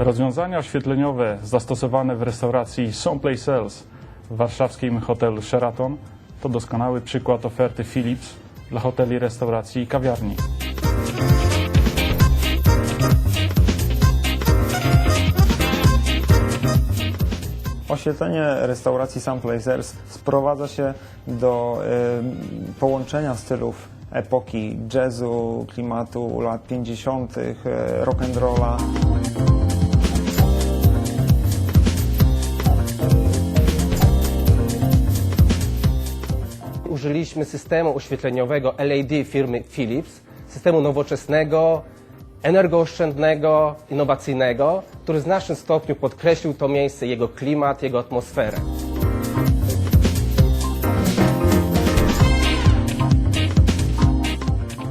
Rozwiązania oświetleniowe zastosowane w restauracji Someplace Else w warszawskim hotelu Sheraton to doskonały przykład oferty Philips dla hoteli, restauracji i kawiarni. Oświetlenie restauracji Some Placers sprowadza się do y, połączenia stylów epoki jazzu, klimatu lat 50., y, rock'n'rolla. Użyliśmy systemu oświetleniowego LED firmy Philips, systemu nowoczesnego, energooszczędnego, innowacyjnego, który w znacznym stopniu podkreślił to miejsce, jego klimat, jego atmosferę.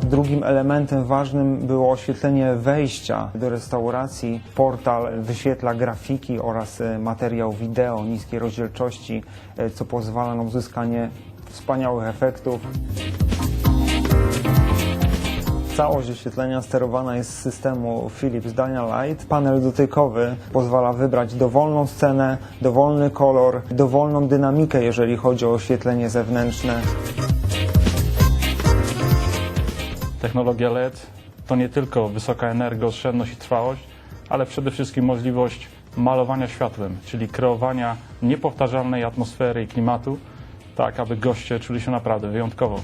Drugim elementem ważnym było oświetlenie wejścia do restauracji. Portal wyświetla grafiki oraz e, materiał wideo niskiej rozdzielczości, e, co pozwala na uzyskanie wspaniałych efektów. Całość oświetlenia sterowana jest z systemu Philips Dyna Light. Panel dotykowy pozwala wybrać dowolną scenę, dowolny kolor, dowolną dynamikę, jeżeli chodzi o oświetlenie zewnętrzne. Technologia LED to nie tylko wysoka energooszczędność i trwałość, ale przede wszystkim możliwość malowania światłem, czyli kreowania niepowtarzalnej atmosfery i klimatu, tak aby goście czuli się naprawdę wyjątkowo.